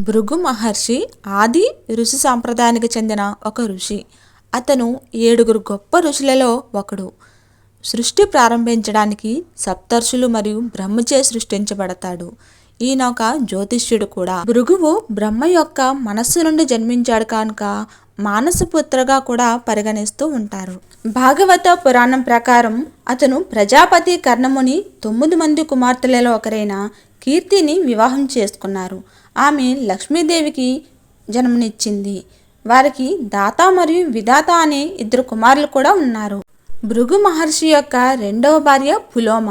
భృగు మహర్షి ఆది ఋషి సాంప్రదాయానికి చెందిన ఒక ఋషి. అతను ఏడుగురు గొప్ప ఋషులలో ఒకడు. సృష్టి ప్రారంభించడానికి సప్తర్షులు మరియు బ్రహ్మచే సృష్టించబడతాడు. ఈయన ఒక జ్యోతిష్యుడు కూడా. భృగువు బ్రహ్మ యొక్క మనస్సు నుండి జన్మించాడు కనుక మానసపుత్రగా కూడా పరిగణిస్తూ ఉంటారు. భాగవత పురాణం ప్రకారం అతను ప్రజాపతి కర్ణముని తొమ్మిది మంది కుమార్తెలలో ఒకరైన కీర్తిని వివాహం చేసుకున్నారు. ఆమె లక్ష్మీదేవికి జన్మనిచ్చింది. వారికి దాత మరియు విధాత అనే ఇద్దరు కుమారులు కూడా ఉన్నారు. భృగు మహర్షి యొక్క రెండవ భార్య పులోమ.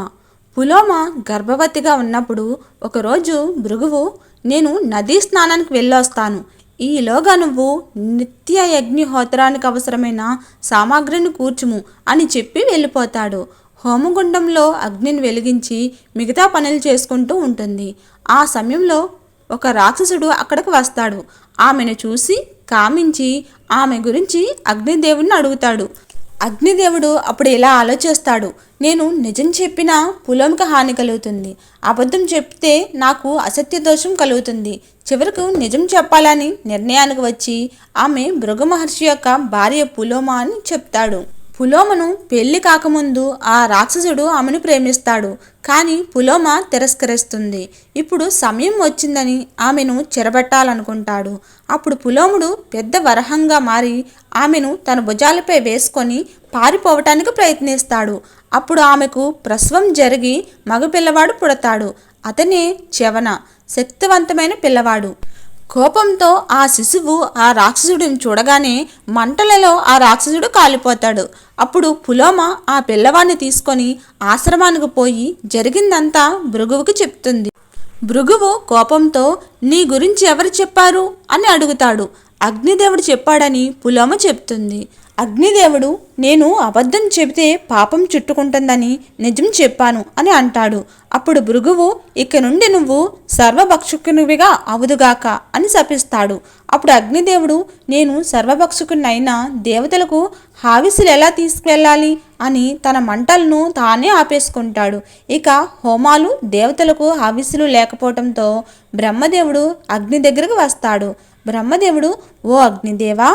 పులోమ గర్భవతిగా ఉన్నప్పుడు ఒకరోజు భృగువు నేను నదీ స్నానానికి వెళ్ళొస్తాను. ఈలోగా నువ్వు నిత్య యజ్ఞహోత్రానికి అవసరమైన సామాగ్రిని కూర్చుము అని చెప్పి వెళ్ళిపోతాడు. హోమగుండంలో అగ్నిని వెలిగించి మిగతా పనులు చేసుకుంటూ ఉంటుంది. ఆ సమయంలో ఒక రాక్షసుడు అక్కడికి వస్తాడు. ఆమెను చూసి కామించి ఆమె గురించి అగ్నిదేవుడిని అడుగుతాడు. అగ్నిదేవుడు అప్పుడు ఇలా ఆలోచిస్తాడు నేను నిజం చెప్పినా పులంకి హాని కలుగుతుంది. అబద్ధం చెప్తే నాకు అసత్య దోషం కలుగుతుంది. చివరకు నిజం చెప్పాలని నిర్ణయానికి వచ్చి ఆమె భృగు మహర్షి యొక్క భార్య పులోమ అని చెప్తాడు. పులోమను పెళ్ళి కాకముందు ఆ రాక్షసుడు ఆమెను ప్రేమిస్తాడు కానీ పులోమ తిరస్కరిస్తుంది. ఇప్పుడు సమయం వచ్చిందని ఆమెను చెరబట్టాలనుకుంటాడు. అప్పుడు పులోముడు పెద్ద వరహంగా మారి ఆమెను తన భుజాలపై వేసుకొని పారిపోవటానికి ప్రయత్నిస్తాడు. అప్పుడు ఆమెకు ప్రసవం జరిగి మగపిల్లవాడు పుడతాడు. అతనే చెవన శక్తివంతమైన పిల్లవాడు. కోపంతో ఆ శిశువు ఆ రాక్షసుడిని చూడగానే మంటలలో ఆ రాక్షసుడు కాలిపోతాడు. అప్పుడు పులోమ ఆ పిల్లవాడిని తీసుకొని ఆశ్రమానికి పోయి జరిగిందంతా భృగువుకి చెప్తుంది. భృగువు కోపంతో నీ గురించి ఎవరు చెప్పారు? అని అడుగుతాడు. అగ్నిదేవుడు చెప్పాడని పులోమ చెప్తుంది. అగ్నిదేవుడు నేను అబద్ధం చెబితే పాపం చుట్టుకుంటుందని నిజం చెప్పాను అని అంటాడు. అప్పుడు భృగువు ఇక నుండి నువ్వు సర్వభక్షకునివిగా అవుదుగాక అని శపిస్తాడు. అప్పుడు అగ్నిదేవుడు నేను సర్వభక్షకునైనా దేవతలకు హావిసులు ఎలా తీసుకువెళ్ళాలి అని తన మంటలను తానే ఆపేసుకుంటాడు. ఇక హోమాలు దేవతలకు హావిసులు లేకపోవడంతో బ్రహ్మదేవుడు అగ్ని దగ్గరకు వస్తాడు. బ్రహ్మదేవుడు ఓ అగ్నిదేవా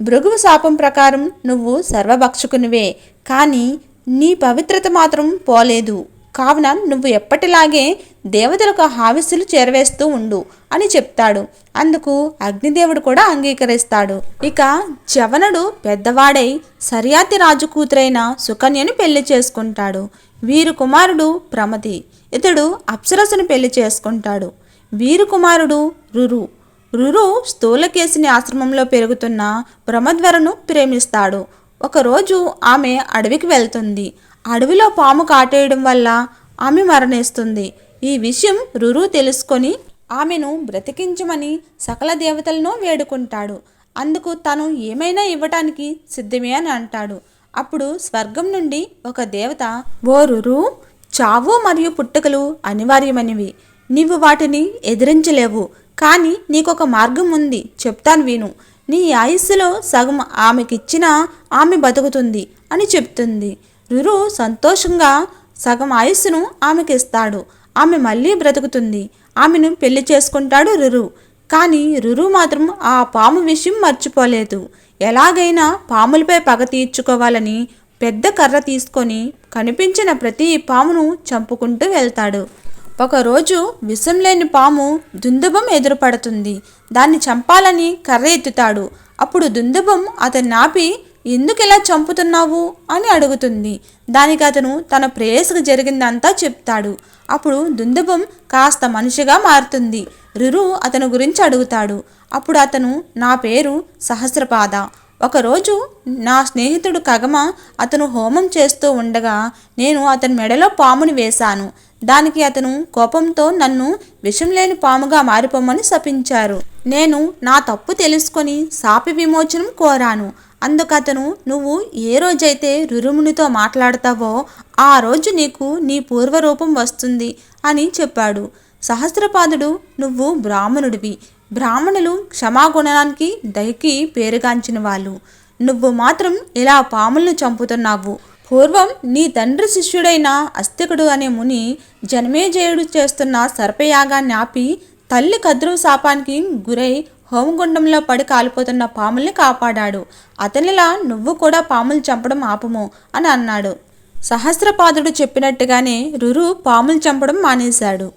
భృగువు శాపం ప్రకారం నువ్వు సర్వభక్షకునివే. కానీ నీ పవిత్రత మాత్రం పోలేదు. కావున నువ్వు ఎప్పటిలాగే దేవతలకు హావిస్సులు చేరవేస్తూ ఉండు అని చెప్తాడు. అందుకు అగ్నిదేవుడు కూడా అంగీకరిస్తాడు. ఇక చవనుడు పెద్దవాడై సర్యాతి రాజు కూతురైన సుకన్యను పెళ్ళి చేసుకుంటాడు. వీరు కుమారుడు ప్రమతి. ఇతడు అప్సరసును పెళ్ళి చేసుకుంటాడు. వీరు కుమారుడు రురు. రురు స్థూలకేశిని ఆశ్రమంలో పెరుగుతున్న బ్రహ్మధ్వరను ప్రేమిస్తాడు. ఒకరోజు ఆమె అడవికి వెళ్తుంది. అడవిలో పాము కాటేయడం వల్ల ఆమె మరణిస్తుంది. ఈ విషయం రురు తెలుసుకొని ఆమెను బ్రతికించమని సకల దేవతలను వేడుకుంటాడు. అందుకు తను ఏమైనా ఇవ్వటానికి సిద్ధమే అని అంటాడు. అప్పుడు స్వర్గం నుండి ఒక దేవత ఓ రురు చావు మరియు పుట్టుకలు అనివార్యమనివి. నీవు వాటిని ఎదిరించలేవు. కానీ నీకొక మార్గం ఉంది. చెప్తాను విను. నీ ఆయుస్సులో సగం ఆమెకిచ్చినా ఆమె బతుకుతుంది అని చెప్తుంది. రురు సంతోషంగా సగం ఆయుస్సును ఆమెకి ఇస్తాడు ఆమె మళ్ళీ బ్రతుకుతుంది. ఆమెను పెళ్ళి చేసుకుంటాడు రురు. కానీ రురు మాత్రం ఆ పాము విషయం మర్చిపోలేదు. ఎలాగైనా పాములపై పగ తీర్చుకోవాలని పెద్ద కర్ర తీసుకొని కనిపించిన ప్రతి పామును చంపుకుంటూ వెళ్తాడు. ఒకరోజు విషం లేని పాము దుందుబం ఎదురుపడుతుంది. దాన్ని చంపాలని కర్ర ఎత్తుతాడు. అప్పుడు దుందుబం అతన్ని ఆపి ఎందుకు ఇలా చంపుతున్నావు? అని అడుగుతుంది. దానికి అతను తన ప్రేయస్కు జరిగిందంతా చెప్తాడు. అప్పుడు దుందుబం కాస్త మనిషిగా మారుతుంది. రురు అతను గురించి అడుగుతాడు. అప్పుడు అతను నా పేరు సహస్రపాద. ఒకరోజు నా స్నేహితుడు కగమ అతను హోమం చేస్తూ ఉండగా నేను అతని మెడలో పాముని వేశాను. దానికి అతను కోపంతో నన్ను విషం లేని పాముగా మారిపోమని శపించారు. నేను నా తప్పు తెలుసుకొని శాప విమోచనం కోరాను. అందుకతను నువ్వు ఏ రోజైతే రురుమునితో మాట్లాడతావో ఆ రోజు నీకు నీ పూర్వరూపం వస్తుంది అని చెప్పాడు. సహస్రపాదుడు నువ్వు బ్రాహ్మణుడివి. బ్రాహ్మణులు క్షమాగుణానికి దయకి పేరుగాంచిన వాళ్ళు. నువ్వు మాత్రం ఇలా పాములను చంపుతున్నావు. పూర్వం నీ తండ్రి శిష్యుడైన అస్తికుడు అనే ముని జన్మేజయుడు చేస్తున్న సర్పయాగాన్ని ఆపి తల్లి కద్రువు శాపానికి గురై హోమగుండంలో పడి కాలిపోతున్న పాముల్ని కాపాడాడు. అతనిలా నువ్వు కూడా పాములు చంపడం ఆపము అని అన్నాడు. సహస్రపాదుడు చెప్పినట్టుగానే రురు పాములు చంపడం మానేశాడు.